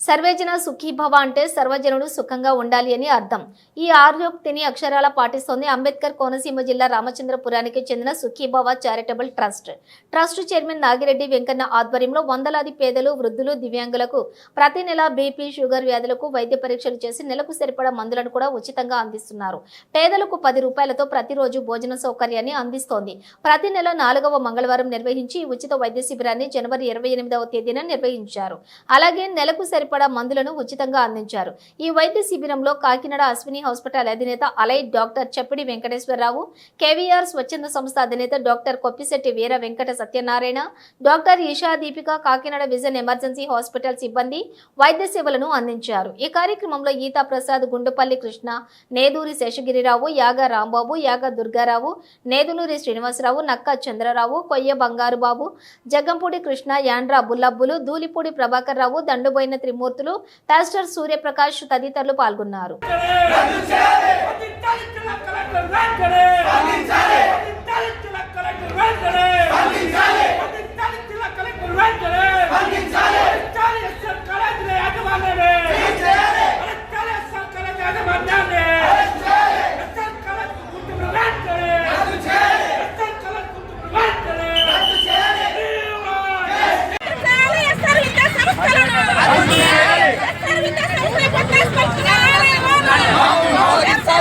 సర్వేజన సుఖీభవ అంటే సర్వజనుడు సుఖంగా ఉండాలి అని అర్థం. ఈ ఆర్యోక్తిని అక్షరాల పాటిస్తోంది అంబేద్కర్ కోనసీమ జిల్లా రామచంద్రపురానికి చెందిన Sukhibhava charitable trust. Trust chairman Nagireddy Venkanna ఆధ్వర్యంలో వందలాది పేదలు వృద్ధులు దివ్యాంగులకు ప్రతి నెల బీపీ షుగర్ వ్యాధులకు వైద్య పరీక్షలు చేసి నెలకు సరిపడా మందులను కూడా ఉచితంగా అందిస్తున్నారు. పేదలకు పది రూపాయలతో ప్రతిరోజు భోజన సౌకర్యాన్ని అందిస్తోంది. ప్రతి నెల నాలుగవ మంగళవారం నిర్వహించి ఉచిత వైద్య శిబిరాన్ని జనవరి ఇరవై ఎనిమిదవ తేదీన నిర్వహించారు. అలాగే నెలకు సరి సరిపడా మందులను ఉచితంగా అందించారు. ఈ వైద్య శిబిరంలో కాకినాడ అశ్విని హాస్పిటల్ అధినేత అలై డాక్టర్ చెప్పిడి వెంకటేశ్వరరావు కేవీఆర్ స్వచ్ఛంద సంస్థ అధినేత doctor Koppisetti Veera Venkata Satyanarayana doctor Isha Deepika Kakinada vision emergency hospital సిబ్బంది వైద్య సేవలను అందించారు. ఈ కార్యక్రమంలో ఈతా ప్రసాద్ గుండుపల్లి కృష్ణ నేదూరి శేషగిరిరావు యాగ రాంబాబు యాగ దుర్గారావు నేదులూరి శ్రీనివాసరావు నక్క చంద్రరావు కొయ్య బంగారు బాబు జగ్గంపూడి కృష్ణ యాండ్రా బుల్లబ్బులు దూలిపూడి ప్రభాకర్ రావు దండుబోయిన త్రిమూర్తులు పాస్టర్ సూర్యప్రకాష్ తదితరులు పాల్గొన్నారు.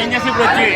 ఏం చేసి ఇప్పుడు వచ్చి?